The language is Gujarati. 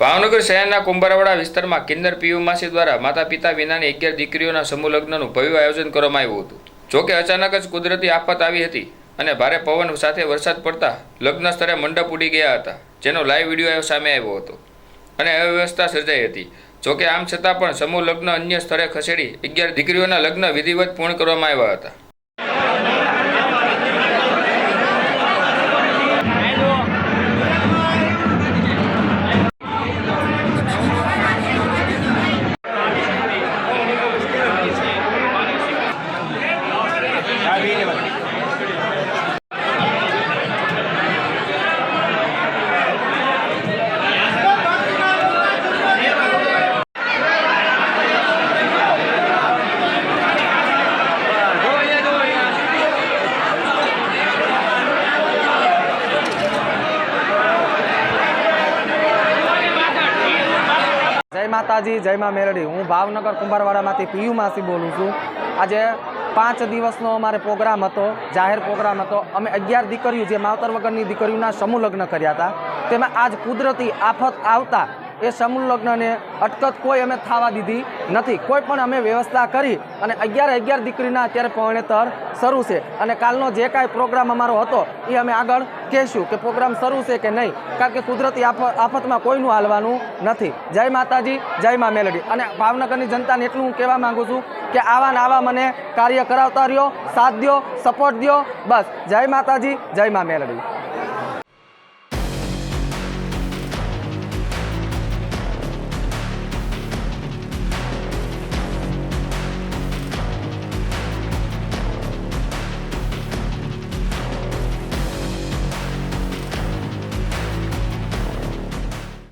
ભાવનગર શહેરના કુંભારવાડા વિસ્તારમાં કિન્નર પીયુ માસી દ્વારા માતા પિતા વિનાની અગિયાર દીકરીઓના સમૂહ લગ્નનું ભવ્ય આયોજન કરવામાં આવ્યું હતું. જોકે અચાનક જ કુદરતી આફત આવી હતી અને ભારે પવન સાથે વરસાદ પડતા લગ્ન સ્થળે મંડપ ઉડી ગયા હતા, જેનો લાઈવ વીડિયો સામે આવ્યો હતો. અને અવ્યવસ્થા સર્જાઈ હતી. જોકે આમ છતાં પણ સમૂહ લગ્ન અન્ય સ્થળે ખસેડી અગિયાર દીકરીઓના લગ્ન વિધિવત પૂર્ણ કરવામાં આવ્યા હતા. જય માતાજી જય મા મેરડી. હું ભાવનગર કુંભારવાડામાંથી પીયુમાંથી બોલું છું. આજે પાંચ દિવસનો અમારે પ્રોગ્રામ હતો, જાહેર પ્રોગ્રામ હતો. અમે અગિયાર દીકરીઓ, જે માવતર વગરની દીકરીઓના સમૂહ લગ્ન કર્યા હતા. તેમાં આજ કુદરતી આફત આવતા એ સમૂહ લગ્નને અટકત કોઈ અમે થવા દીધી નથી. કોઈ પણ અમે વ્યવસ્થા કરી અને અગિયાર અગિયાર દીકરીના અત્યારે પરણેતર શરૂ છે. અને કાલનો જે કાંઈ પ્રોગ્રામ અમારો હતો, એ અમે આગળ કહેશું કે પ્રોગ્રામ શરૂ છે કે નહીં. કારણ કે કુદરતી આફ- આફતમાં કોઈનું હાલવાનું નથી. જય માતાજી, જય મા મેલડી. અને ભાવનગરની જનતાને એટલું હું કહેવા માંગુ છું કે આવા ને આવા મને કાર્ય કરાવતા રહ્યો, સાથ દ્યો સપોર્ટ દ્યો, બસ. જય માતાજી, જય મા મેલડી.